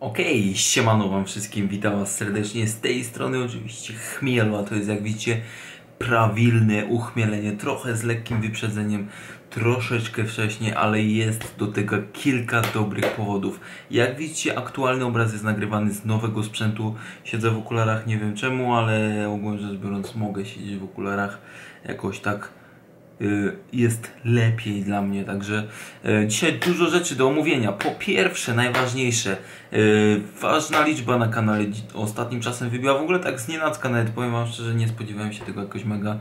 Okej, siemano wam wszystkim, witam was serdecznie z tej strony oczywiście chmielu, a to jest jak widzicie prawilne uchmielenie, trochę z lekkim wyprzedzeniem, troszeczkę wcześniej, ale jest do tego kilka dobrych powodów. Jak widzicie aktualny obraz jest nagrywany z nowego sprzętu, siedzę w okularach, nie wiem czemu, ale ogólnie rzecz biorąc mogę siedzieć w okularach jakoś tak jest lepiej dla mnie. Także y, dzisiaj dużo rzeczy do omówienia. Po pierwsze, najważniejsze, y, ważna liczba na kanale ostatnim czasem wybiła. W ogóle tak z nienacka nawet powiem Wam szczerze, nie spodziewałem się tego jakoś mega.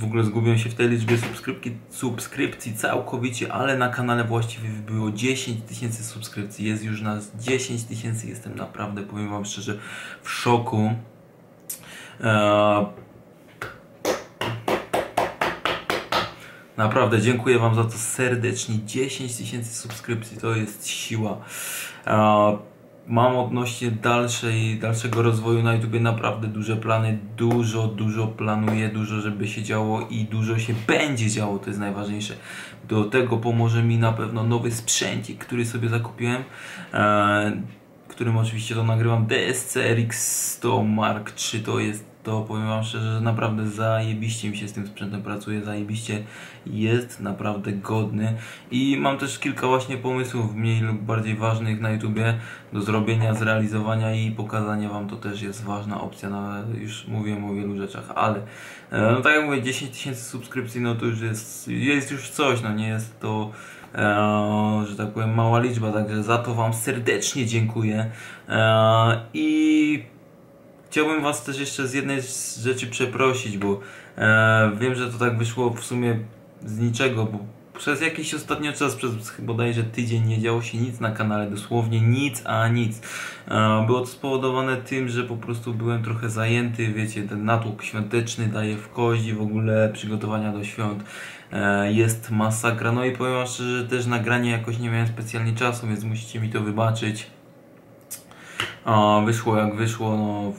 W ogóle zgubiłem się w tej liczbie subskrypcji, subskrypcji całkowicie, ale na kanale właściwie wybiło 10 tysięcy subskrypcji. Jest już nas 10 tysięcy. Jestem naprawdę, powiem Wam szczerze, w szoku. E, Naprawdę dziękuję Wam za to serdecznie. 10 tysięcy subskrypcji to jest siła. Mam odnośnie dalszej, dalszego rozwoju na YouTubie naprawdę duże plany. Dużo, dużo planuję, dużo żeby się działo i dużo się będzie działo, to jest najważniejsze. Do tego pomoże mi na pewno nowy sprzęcik, który sobie zakupiłem. E, którym oczywiście to nagrywam DSC RX100 Mark III to jest to powiem wam szczerze, że naprawdę zajebiście mi się z tym sprzętem pracuje, zajebiście jest naprawdę godny. I mam też kilka właśnie pomysłów mniej lub bardziej ważnych na YouTubie do zrobienia, zrealizowania i pokazania wam to też jest ważna opcja, na, już mówiłem o wielu rzeczach, ale e, no tak jak mówię 10 tysięcy subskrypcji no to już jest, jest już coś, no nie jest to e, że tak powiem mała liczba, także za to wam serdecznie dziękuję. E, i Chciałbym Was też jeszcze z jednej rzeczy przeprosić, bo e, wiem, że to tak wyszło w sumie z niczego, bo przez jakiś ostatnio czas, przez bodajże tydzień nie działo się nic na kanale, dosłownie nic, a nic. E, było to spowodowane tym, że po prostu byłem trochę zajęty, wiecie, ten natłok świąteczny daje w kozi, w ogóle przygotowania do świąt. E, jest masakra, no i powiem wam szczerze, że też nagranie jakoś nie miałem specjalnie czasu, więc musicie mi to wybaczyć. A, wyszło jak wyszło, no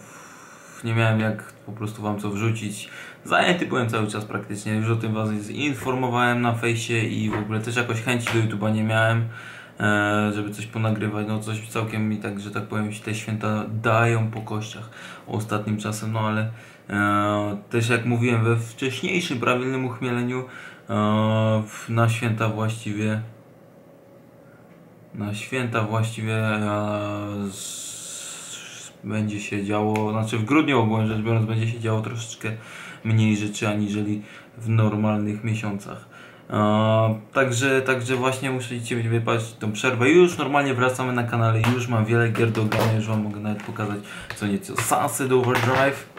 nie miałem jak po prostu wam co wrzucić. Zajęty byłem cały czas praktycznie, już o tym was informowałem na fejsie i w ogóle też jakoś chęci do YouTube'a nie miałem, e, żeby coś ponagrywać, no coś całkiem mi tak, że tak powiem te święta dają po kościach ostatnim czasem, no ale e, też jak mówiłem we wcześniejszym prawilnym uchmieleniu, e, na święta właściwie na święta właściwie z, będzie się działo, znaczy w grudniu ogólnie rzecz biorąc będzie się działo troszeczkę mniej rzeczy aniżeli w normalnych miesiącach. E, także, także właśnie musicie wypaść tą przerwę. Już normalnie wracamy na kanale, już mam wiele gier do grania, już wam mogę nawet pokazać co nieco. Sunset Overdrive,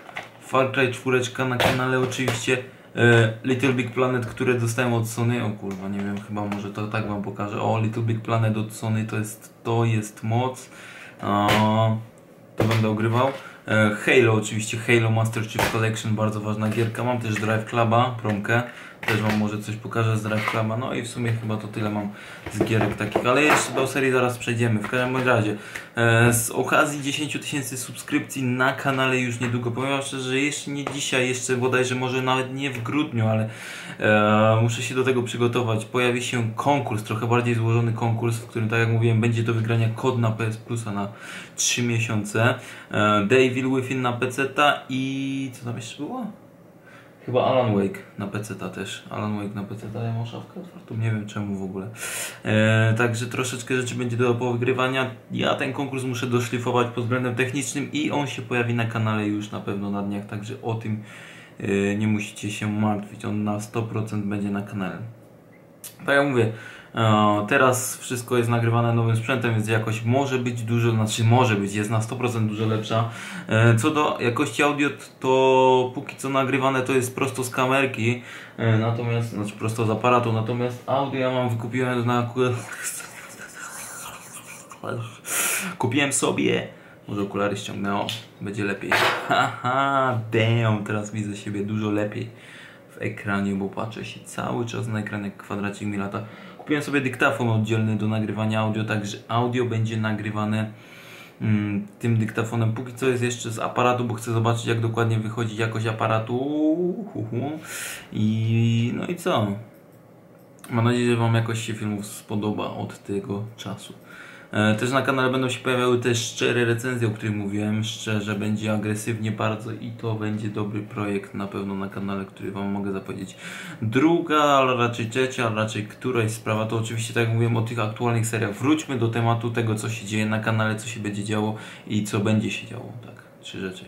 Far Cry 4 na kanale oczywiście. E, Little Big Planet, które dostałem od Sony. O kurwa, nie wiem, chyba może to tak wam pokażę. O, Little Big Planet od Sony to jest, to jest moc. E, to będę ogrywał. E, Halo oczywiście, Halo Master Chief Collection, bardzo ważna gierka. Mam też Drive Cluba, promkę. Też wam może coś pokażę z Cluba. No i w sumie chyba to tyle mam z gierek takich, ale jeszcze do serii zaraz przejdziemy. W każdym razie, e, z okazji 10 tysięcy subskrypcji na kanale już niedługo, powiem szczerze, że jeszcze nie dzisiaj, jeszcze bodajże może nawet nie w grudniu, ale e, muszę się do tego przygotować. Pojawi się konkurs, trochę bardziej złożony konkurs, w którym tak jak mówiłem będzie do wygrania kod na PS Plusa na 3 miesiące. E, Devil Within na PC i co tam jeszcze było? Chyba Alan Wake na PC też. Alan Wake na PC, ja mam szafkę otwartą, nie wiem czemu w ogóle. E, także troszeczkę rzeczy będzie do powygrywania. Ja ten konkurs muszę doszlifować pod względem technicznym i on się pojawi na kanale już na pewno na dniach, także o tym e, nie musicie się martwić. On na 100% będzie na kanale. Tak jak mówię, e, teraz wszystko jest nagrywane nowym sprzętem, więc jakość może być dużo, znaczy może być, jest na 100% dużo lepsza. E, Co do jakości audio, to póki co nagrywane to jest prosto z kamerki, e, natomiast, znaczy prosto z aparatu, natomiast audio ja mam wykupiłem na... Kupiłem sobie, może okulary ściągnęło, będzie lepiej. Haha, damn, teraz widzę siebie dużo lepiej w ekranie, bo patrzę się cały czas na ekran jak kwadracik mi lata. Kupiłem sobie dyktafon oddzielny do nagrywania audio, także audio będzie nagrywane mm, tym dyktafonem. Póki co jest jeszcze z aparatu, bo chcę zobaczyć jak dokładnie wychodzi jakość aparatu. Hu, hu. I no i co? Mam nadzieję, że Wam jakoś się filmów spodoba od tego czasu. E, też na kanale będą się pojawiały te szczere recenzje, o których mówiłem. Szczerze, będzie agresywnie bardzo i to będzie dobry projekt na pewno na kanale, który Wam mogę zapowiedzieć. Druga, ale raczej trzecia, ale raczej któraś sprawa, to oczywiście tak jak mówiłem o tych aktualnych seriach. Wróćmy do tematu tego, co się dzieje na kanale, co się będzie działo i co będzie się działo. Tak trzy rzeczy.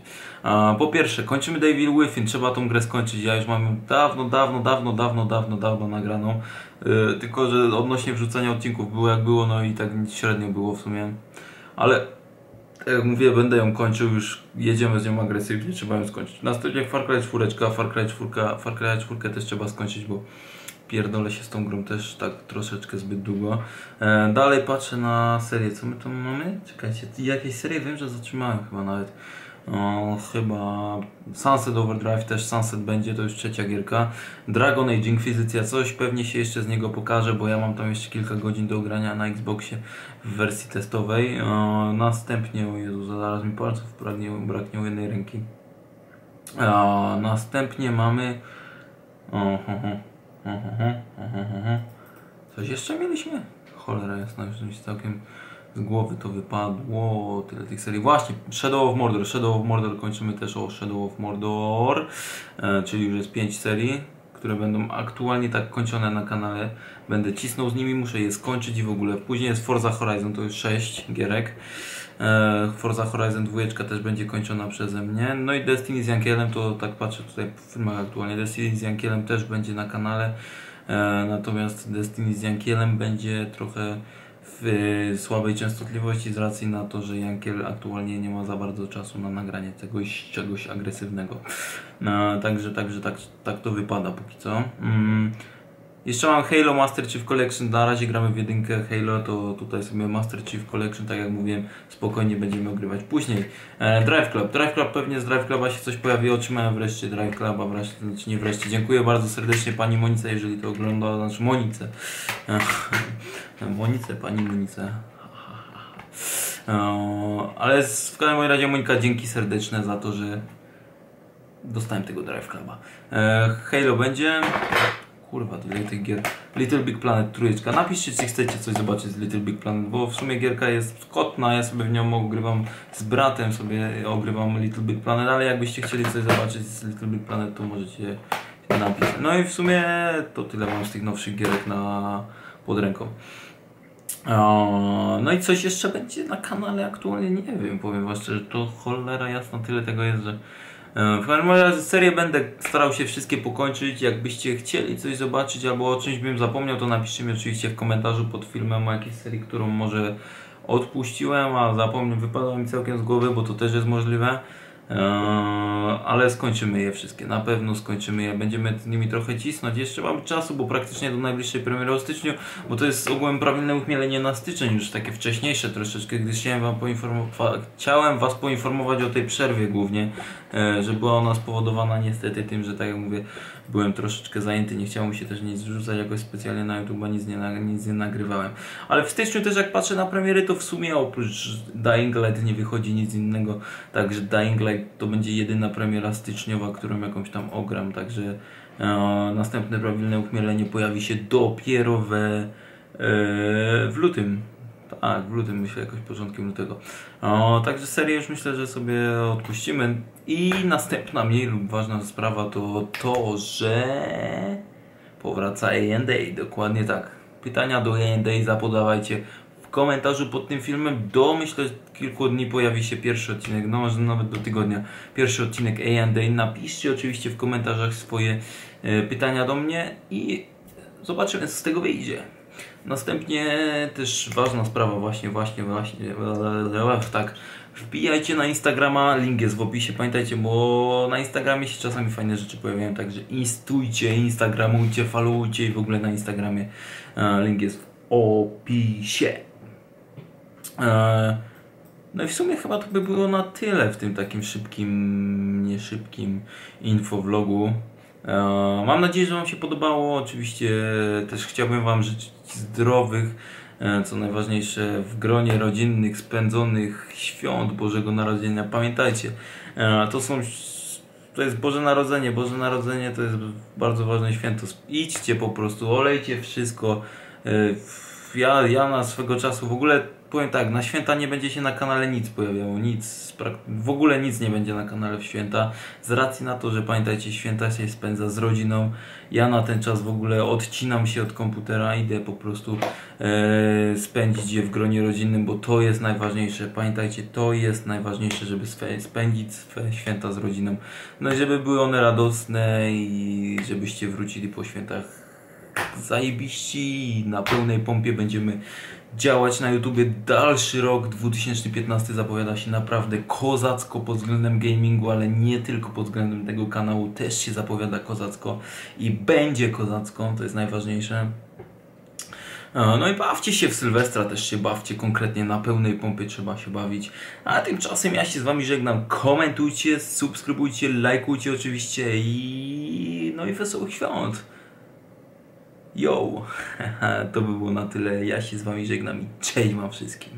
Po pierwsze, kończymy Devil Within, trzeba tą grę skończyć. Ja już mam dawno, dawno, dawno, dawno, dawno, dawno nagraną. Yy, tylko, że odnośnie wrzucania odcinków było jak było, no i tak średnio było w sumie. Ale jak mówię, będę ją kończył, już jedziemy z nią agresywnie, trzeba ją skończyć. Następnie Far Cry 4, Far Cry 4, Far Cry 4 też trzeba skończyć, bo pierdolę się z tą grą też tak troszeczkę zbyt długo. E, dalej patrzę na serię, co my tu mamy? Czekajcie, jakieś serie wiem, że zatrzymałem chyba nawet. O, chyba Sunset Overdrive też Sunset będzie, to już trzecia gierka. Dragon Age Inquisicja, coś pewnie się jeszcze z niego pokaże, bo ja mam tam jeszcze kilka godzin do grania na Xboxie w wersji testowej. O, następnie, o Jezu, zaraz mi palców braknie, braknie jednej ręki. O, następnie mamy... Coś jeszcze mieliśmy? Cholera jasna, już mi całkiem z głowy to wypadło, tyle tych serii. Właśnie, Shadow of Mordor. Shadow of Mordor kończymy też o Shadow of Mordor, e, czyli już jest 5 serii, które będą aktualnie tak kończone na kanale. Będę cisnął z nimi, muszę je skończyć i w ogóle. Później jest Forza Horizon, to już 6 gierek. E, Forza Horizon 2 też będzie kończona przeze mnie. No i Destiny z Jankielem, to tak patrzę tutaj w filmach aktualnie. Destiny z Jankielem też będzie na kanale. E, natomiast Destiny z Jankielem będzie trochę w słabej częstotliwości z racji na to, że Jankiel aktualnie nie ma za bardzo czasu na nagranie czegoś, czegoś agresywnego. No, także także tak, tak to wypada póki co. Mm. Jeszcze mam Halo Master Chief Collection, na razie gramy w jedynkę Halo, to tutaj sobie Master Chief Collection, tak jak mówiłem, spokojnie będziemy ogrywać później. E, Drive Club, Drive Club, pewnie z Drive Cluba się coś pojawi, otrzymałem wreszcie Drive Cluba, wreszcie, znaczy nie wreszcie, dziękuję bardzo serdecznie Pani Monice, jeżeli to ogląda, znaczy Monice. Monice, Pani Monice. E, ale w każdym razie Monika, dzięki serdeczne za to, że dostałem tego Drive Cluba. E, Halo będzie, Kurwa, tyle tych gier. Little Big Planet trójeczka. Napiszcie, czy chcecie coś zobaczyć z Little Big Planet, bo w sumie gierka jest kotna, ja sobie w nią ogrywam z bratem, sobie ogrywam Little Big Planet, ale jakbyście chcieli coś zobaczyć z Little Big Planet, to możecie napisać. No i w sumie to tyle mam z tych nowszych gierek na pod ręką. no i coś jeszcze będzie na kanale aktualnie, nie wiem, powiem wam szczerze, to cholera jasno tyle tego jest, że w każdym razie serię będę starał się wszystkie pokończyć. Jakbyście chcieli coś zobaczyć albo o czymś bym zapomniał, to napiszcie mi oczywiście w komentarzu pod filmem o jakiejś serii, którą może odpuściłem, a zapomnę, wypadło mi całkiem z głowy, bo to też jest możliwe. Eee, ale skończymy je wszystkie, na pewno skończymy je, będziemy nimi trochę cisnąć, jeszcze mam czasu, bo praktycznie do najbliższej premiery o styczniu, bo to jest ogółem prawilne uchmielenie na styczeń, już takie wcześniejsze troszeczkę, gdyż chciałem, wam poinformować, chciałem Was poinformować o tej przerwie głównie, e, że była ona spowodowana niestety tym, że tak jak mówię, byłem troszeczkę zajęty, nie chciało mi się też nic wrzucać jakoś specjalnie na YouTube, nic nie, nic nie nagrywałem. Ale w styczniu też jak patrzę na premiery, to w sumie oprócz Dying Light nie wychodzi nic innego, także Dying Light to będzie jedyna premiera styczniowa, którą jakąś tam ogram, także e, następne prawilne uchmielenie pojawi się dopiero we, e, w lutym. Tak, w lutym myślę, jakoś początkiem lutego. Także serię już myślę, że sobie odpuścimy. I następna mniej lub ważna sprawa to to, że powraca A&A, dokładnie tak. Pytania do A&A zapodawajcie komentarzu pod tym filmem. Do myślę kilku dni pojawi się pierwszy odcinek, no może nawet do tygodnia. Pierwszy odcinek A&A. Napiszcie oczywiście w komentarzach swoje e, pytania do mnie i zobaczymy co z tego wyjdzie. Następnie też ważna sprawa właśnie, właśnie, właśnie, tak, wbijajcie na Instagrama, link jest w opisie, pamiętajcie, bo na Instagramie się czasami fajne rzeczy pojawiają, także instujcie, instagramujcie, followujcie i w ogóle na Instagramie e, link jest w opisie. E, no i w sumie chyba to by było na tyle w tym takim szybkim, nie szybkim infovlogu. E, mam nadzieję, że Wam się podobało. Oczywiście też chciałbym Wam życzyć zdrowych, e, co najważniejsze w gronie rodzinnych spędzonych świąt Bożego Narodzenia. Pamiętajcie, to są to jest Boże Narodzenie. Boże Narodzenie to jest bardzo ważne święto. Idźcie po prostu, olejcie wszystko ja, ja na swego czasu w ogóle powiem tak, na święta nie będzie się na kanale nic pojawiało, nic, w ogóle nic nie będzie na kanale w święta, z racji na to, że pamiętajcie, święta się spędza z rodziną, ja na ten czas w ogóle odcinam się od komputera, idę po prostu e, spędzić je w gronie rodzinnym, bo to jest najważniejsze, pamiętajcie, to jest najważniejsze, żeby spędzić swe święta z rodziną, no i żeby były one radosne i żebyście wrócili po świętach zajebiści na pełnej pompie będziemy działać na YouTubie. Dalszy rok 2015 zapowiada się naprawdę kozacko pod względem gamingu, ale nie tylko pod względem tego kanału, też się zapowiada kozacko i będzie kozacko, to jest najważniejsze. No i bawcie się w Sylwestra, też się bawcie konkretnie na pełnej pompie trzeba się bawić. A tymczasem ja się z Wami żegnam. Komentujcie, subskrybujcie, lajkujcie oczywiście i no i wesołych świąt. Yo! to by było na tyle. Ja się z Wami żegnam i cześć Wam wszystkim.